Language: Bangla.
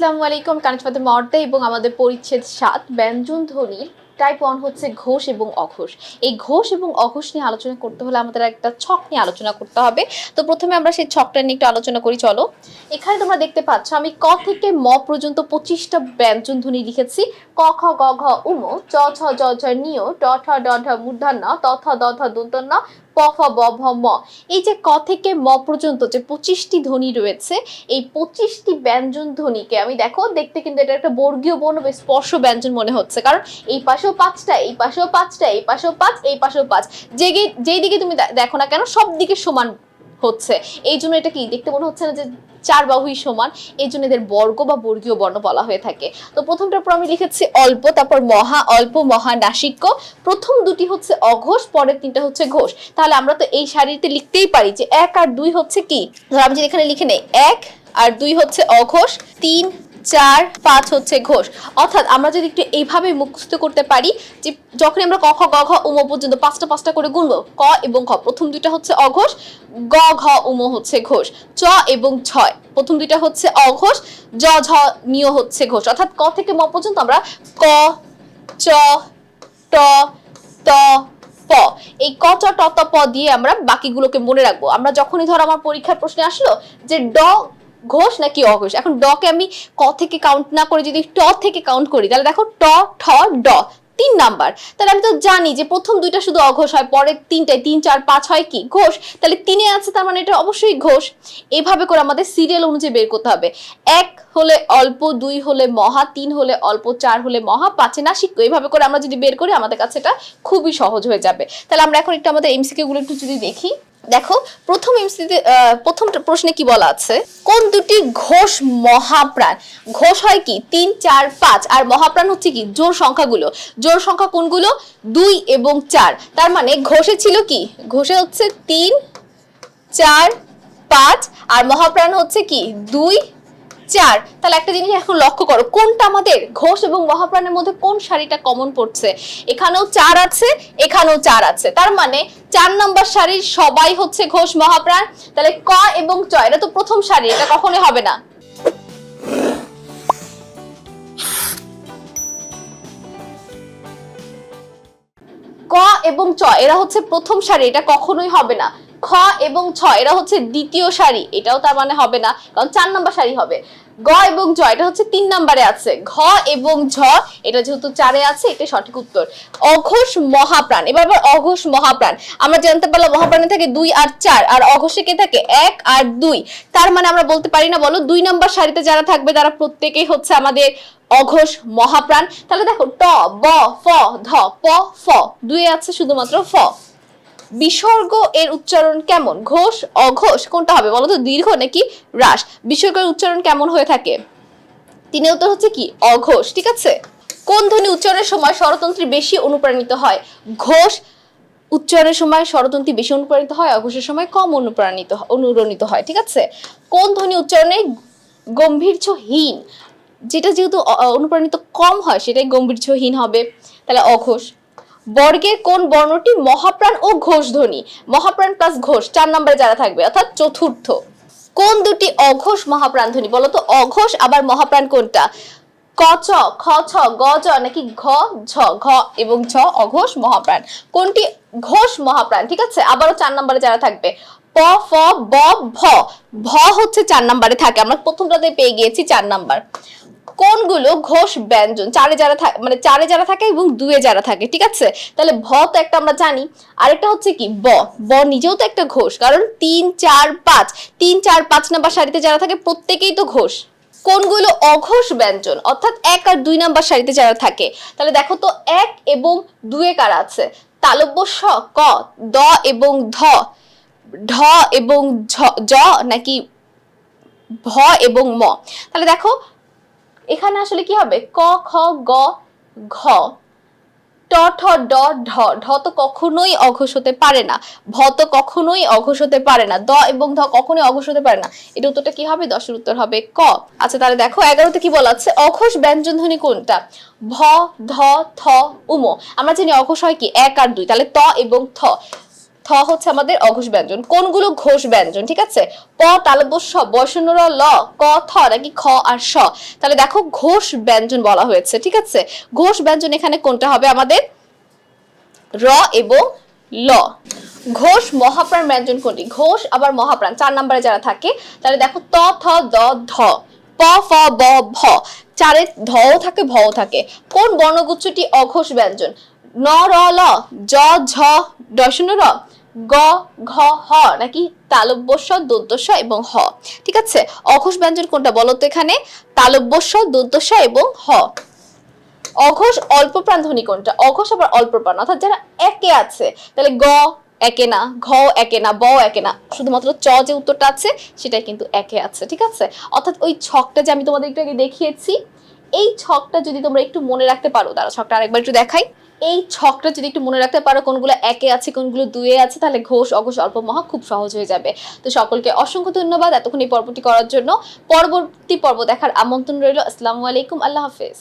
আসসালামু আলাইকুম কানিজপাতে মর্দে এবং আমাদের পরিচ্ছেদ সাত, ব্যঞ্জন ধ্বনির টাইপ ওয়ান হচ্ছে ঘোষ এবং অঘোষ। এই ঘোষ এবং অঘোষ নিয়ে আলোচনা করতে হলে আমাদের একটা ছক নিয়ে আলোচনা করতে হবে। তো প্রথমে আমরা সেই ছকটা নিয়ে একটু আলোচনা করি, চলো। এখানে তোমরা দেখতে পাচ্ছ, আমি ক থেকে ম পর্যন্ত পঁচিশটা ব্যঞ্জন ধ্বনি লিখেছি। ক, খ, গ, ঘ উম চ ছ জ ঝ নিয় ট ঠ ড ঢ, মূর্ধন্য, ত, থ, দ, থ দন্তন্য প ফ ব ভ ম। এই যে ক থেকে ম পর্যন্ত যে পঁচিশটি ধ্বনি রয়েছে, এই পঁচিশটি ব্যঞ্জন ধ্বনিকে আমি দেখো, দেখতে কিন্তু এটা একটা বর্গীয় বর্ণ বা স্পর্শ ব্যঞ্জন মনে হচ্ছে। কারণ এই পাশেও পাঁচটা, এই পাশেও পাঁচটা, এই পাশেও পাঁচ, এই পাশেও পাঁচ। যে যেই দিকে তুমি দেখো না কেন, সব দিকে সমান হচ্ছে। এই জন্য এটা কি, দেখতে মনে হচ্ছে না যে চার বাহুই সমান? এই জন্য এদের বর্গ বা বর্গীয় বর্ণ বলা হয়ে থাকে। তো প্রথমটার পর আমি লিখেছি অল্প, তারপর মহা, অল্প, মহা, নাসিক্য। প্রথম দুটি হচ্ছে অঘোষ, পরের তিনটা হচ্ছে ঘোষ। তাহলে আমরা তো এই শাড়িতে লিখতেই পারি যে এক আর দুই হচ্ছে কি? ধর আমি যদি এখানে লিখে নেই, এক আর দুই হচ্ছে অঘোষ, তিন চার, পাঁচ হচ্ছে ঘোষ। অর্থাৎ আমরা যদি একটু এইভাবে মুখস্থ করতে পারি যে যখন আমরা ক, খ, গ, ঘ, উম পর্যন্ত পাঁচটা পাঁচটা করে গুনবো, ক এবং খ প্রথম দুইটা হচ্ছে অঘোষ, গ, ঘ, উম হচ্ছে ঘোষ। চ এবং ছয়। প্রথম দুইটা হচ্ছে অঘোষ, জ, ঝ নিয় হচ্ছে ঘোষ। অর্থাৎ ক থেকে ম পর্যন্ত আমরা ক, চ, ট, ত, প। এই ক, চ, ট, ত, প দিয়ে আমরা বাকিগুলোকে মনে রাখব। আমরা যখনই ধর আমার পরীক্ষার প্রশ্নে আসলো যে ড ঘোষ নাকি অঘোষ? এখন ডকে আমি ক থেকে কাউন্ট না করে যদি ট থেকে কাউন্ট করি, তাহলে দেখো ট, ঠ, ড, তিন নাম্বার তাহলে আমি তো জানি যে প্রথম দুইটা শুধু অঘোষ হয়, পরের তিনটায় তিন, চার, পাঁচ হয় কি? ঘোষ। তাহলে তিনে আছে তার মানে এটা অবশ্যই ঘোষ। এভাবে করে আমাদের সিরিয়াল অনুযায়ী বের করতে হবে। এক হলে অল্প, দুই হলে মহা, তিন হলে অল্প, চার হলে মহা, পাঁচে না নাসিক্য এভাবে করে আমরা যদি বের করি, আমাদের কাছে এটা খুবই সহজ হয়ে যাবে। তাহলে আমরা এখন একটু আমাদের এমসিকিউ গুলো একটু যদি দেখি। দেখো, প্রথম এমসিতে প্রথম প্রশ্নে কি বলা আছে? কোন দুটি ঘোষ মহাপ্রাণ? ঘোষ হয় কি? তিন, চার, পাঁচ। আর মহাপ্রাণ হচ্ছে কি? জোর সংখ্যাগুলো। জোর সংখ্যা কোনগুলো? দুই এবং চার। তার মানে ঘোষে ছিল কি? ঘোষে হচ্ছে তিন, চার, পাঁচ। আর মহাপ্রাণ হচ্ছে কি? দুই চার, তাহলে একটা জিনিস এখন লক্ষ্য করো, কোনটা আমাদের ঘোষ এবং মহাপ্রাণের মধ্যে কোন শাড়িটা কমন পড়ছে? এখানেও চার আছে, এখানেও চার আছে। তার মানে চার নম্বর শাড়ির সবাই হচ্ছে ঘোষ, মহাপ্রাণ। তাহলে ক এবং চ, এটা তো প্রথম শাড়ি, এটা কখনোই হবে না। ক এবং চ, এরা হচ্ছে প্রথম সারি এটা কখনোই হবে না। খ এবং ছ, এরা হচ্ছে দ্বিতীয় সারি। এটাও তার মানে হবে না, কারণ চার নাম্বার সারি হবে। গ এবং জ এটা হচ্ছে তিন নাম্বারে আছে। ঘ এবং ঝ, এটা যেহেতু চারে আছে এটা সঠিক উত্তর। অঘোষ মহাপ্রাণ, এবার আবার অঘোষ মহাপ্রাণ। আমরা জানতে পারলাম মহাপ্রাণে থাকে দুই আর চার, আর অঘোষে কে থাকে? এক আর দুই। তার মানে আমরা বলতে পারি না, বলো, দুই নাম্বার সারিতে যারা থাকবে, তারা প্রত্যেকেই হচ্ছে আমাদের অঘোষ মহাপ্রাণ। তাহলে দেখো, ট, ব, ফ, ধ, প, ফ দুই আছে শুধুমাত্র ফ। বিসর্গ এর উচ্চারণ কেমন? ঘোষ, অঘোষ, কোনটা হবে বলো তো? দীর্ঘ নাকি হ্রাস? বিসর্গের উচ্চারণ কেমন হয়ে থাকে? তিনে উত্তর হচ্ছে কি? অঘোষ, ঠিক আছে? কোন ধ্বনি উচ্চারণের সময় স্বরতন্ত্রী বেশি অনুপ্রাণিত হয়? ঘোষ উচ্চারণের সময় স্বরতন্ত্রী বেশি অনুপ্রাণিত হয়, অঘোষের সময় কম অনুপ্রাণিত অনুরণিত হয়, ঠিক আছে? কোন ধ্বনি উচ্চারণে গম্ভীর্যহীন? যেটা যেহেতু অনুপ্রাণিত কম হয়, সেটাই গম্ভীর্যহীন হবে। তাহলে অঘোষ বর্গের কোন বর্ণটি মহাপ্রাণ ও ঘোষ ধ্বনি মহাপ্রাণ প্লাস ঘোষ, চার নম্বরে যারা থাকবে, অর্থাৎ চতুর্থ। কোন দুটি অঘোষ মহাপ্রাণ ধ্বনি বলো তো? অঘোষ, আবার মহাপ্রাণ কোনটা? ক, চ, খ, ছ, গ, জ, নাকি ঘ, ঝ, ঘ এবং ঝ অঘোষ মহাপ্রাণ। কোনটি ঘোষ মহাপ্রাণ, ঠিক আছে? আবারও চার নম্বরে যারা থাকবে, প, ফ, ব, ভ। ভ হচ্ছে চার নম্বরে থাকে। আমরা প্রথমটাতে পেয়ে গিয়েছি চার নাম্বার কোনগুলো ঘোষ ব্যঞ্জন, চারে যারা থাকে মানে চারে যারা থাকে এবং দুয়ে যারা থাকে, ঠিক আছে? তাহলে ভ তো একটা আমরা জানি, আরেকটা হচ্ছে কি, ব। ব নিজেও তো একটা ঘোষ, কারণ তিন, চার, পাঁচ। তিন, চার, পাঁচ নাম্বার সারিতে যারা থাকে, প্রত্যেকেই তো ঘোষ। কোনগুলো অঘোষ ব্যঞ্জন, অর্থাৎ এক আর দুই নাম্বার সারিতে যারা থাকে। তাহলে দেখো তো, এক এবং দুয়ে কারা আছে? তালব্য স, ক, দ এবং ধ। ঢ এবং ঝ, জ নাকি ভ এবং ম। তাহলে দেখো এখানে আসলে কি হবে? ক, খ, গ, ঘ। ট ঠ, ড, ঢ। ঢ তো কখনোই অঘোষ হতে পারে না। ভ তো কখনোই অঘোষ হতে পারে না। দ এবং ধ কখনোই অঘোষ হতে পারে না। এটা উত্তরটা কি হবে? দশের উত্তর হবে ক। আচ্ছা তাহলে দেখো, এগারোতে কি বলা আছে? অঘোষ ব্যঞ্জন ধ্বনি কোনটা? ভ, ধ, থ, উম। আমরা জানি অঘোষ হয় কি? এক আর দুই। তাহলে ত এবং থ। থ হচ্ছে আমাদের অঘোষ ব্যঞ্জন। কোনগুলো ঘোষ ব্যঞ্জন, ঠিক আছে? প তালব্য স ল, ক, থ, নাকি খ আর স। তাহলে দেখো ঘোষ ব্যঞ্জন বলা হয়েছে, ঠিক আছে? ঘোষ ব্যঞ্জন এখানে কোনটা হবে আমাদের? র এবং ল। ঘোষ মহাপ্রাণ ব্যঞ্জন কোনটি? ঘোষ আবার মহাপ্রাণ, চার নম্বরে যারা থাকে, তাহলে দেখো ত, থ, দ, ধ। প, ফ, ব, ভ। চারে ধও থাকে, ভও থাকে। কোন বর্ণগুচ্ছটি অঘোষ ব্যঞ্জন? ন, র, ল, জ, ঝ দশন র, গ, ঘ, হ, নাকি তালব্যস্ব দন্তস্ব এবং হ। ঠিক আছে? অঘোষ ব্যঞ্জন কোনটা বলো তো এখানে? তালব্যস্ব দন্তস্ব এবং হ। অঘোষ অল্প প্রাণ ধ্বনি কোনটা? অঘোষ আবার অল্প প্রাণ অর্থাৎ যারা একে আছে, তাহলে গ একে না, ঘ একে না, ব একে না, শুধুমাত্র চ যে উত্তরটা আছে, সেটাই কিন্তু একে আছে, ঠিক আছে? অর্থাৎ ওই ছকটা যে আমি তোমাদের একটু আগে দেখিয়েছি, এই ছকটা যদি তোমরা একটু মনে রাখতে পারো তারা ছকটা আরেকবার একটু দেখাই। এই ছকটা যদি একটু মনে রাখতে পারো, কোনগুলো একে আছে, কোনগুলো দুয়ে আছে, তাহলে ঘোষ, অঘোষ, অল্প, মহা খুব সহজ হয়ে যাবে। তো সকলকে অসংখ্য ধন্যবাদ এতক্ষণ এই পর্বটি করার জন্য। পরবর্তী পর্ব দেখার আমন্ত্রণ রইল। আসসালামু আলাইকুম। আল্লাহ হাফেজ।